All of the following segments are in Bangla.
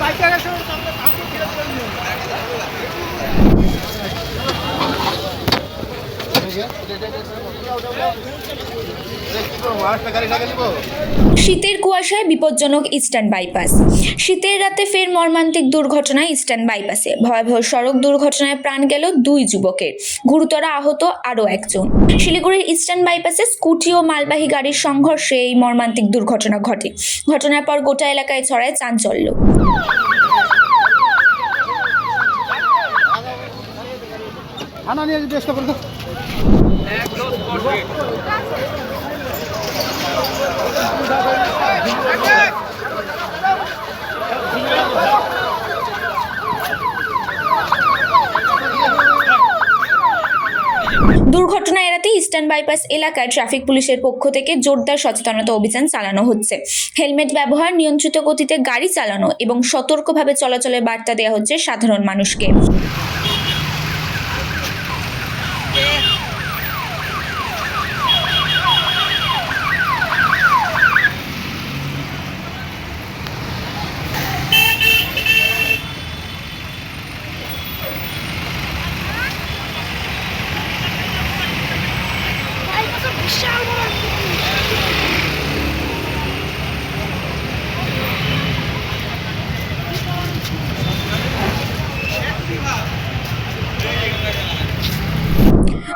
বাইকে গেছে শীতের কুয়াশায় বিপজ্জনক ইস্টার্ন বাইপাস। শীতের রাতে ফের মর্মান্তিক দুর্ঘটনা ইস্টার্ন বাইপাসে। ভয়াবহ সড়ক দুর্ঘটনায় প্রাণ গেল দুই যুবকের। গুরুতর আহত আরও একজন। শিলিগুড়ির ইস্টার্ন বাইপাসে স্কুটি ও মালবাহী গাড়ির সংঘর্ষে এই মর্মান্তিক দুর্ঘটনা ঘটে। ঘটনার পর গোটা এলাকায় ছড়ায় চাঞ্চল্য। থানা নিয়ে দুর্ঘটনা এড়াতে ইস্টার্ন বাইপাস এলাকায় ট্রাফিক পুলিশের পক্ষ থেকে জোরদার সচেতনতা অভিযান চালানো হচ্ছে। হেলমেট ব্যবহার, নিয়ন্ত্রিত গতিতে গাড়ি চালানো এবং সতর্কভাবে চলাচলের বার্তা দেওয়া হচ্ছে সাধারণ মানুষকে।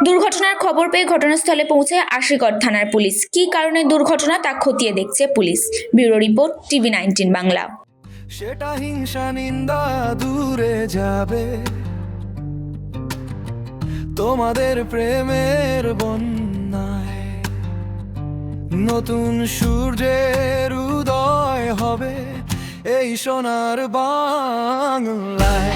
দুর্ঘটনার খবর পেয়ে ঘটনাস্থলে পৌঁছে আশিগড় থানার পুলিশ। কী কারণে দুর্ঘটনা তা খতিয়ে দেখছে police. Bureau report, TV nineteen Bangla. সেটা হিংসা নিন্দা দূরে যাবে। তোমাদের প্রেমের বন্যায় নতুন সূর্যের উদয় হবে এই সোনার বাংলায়।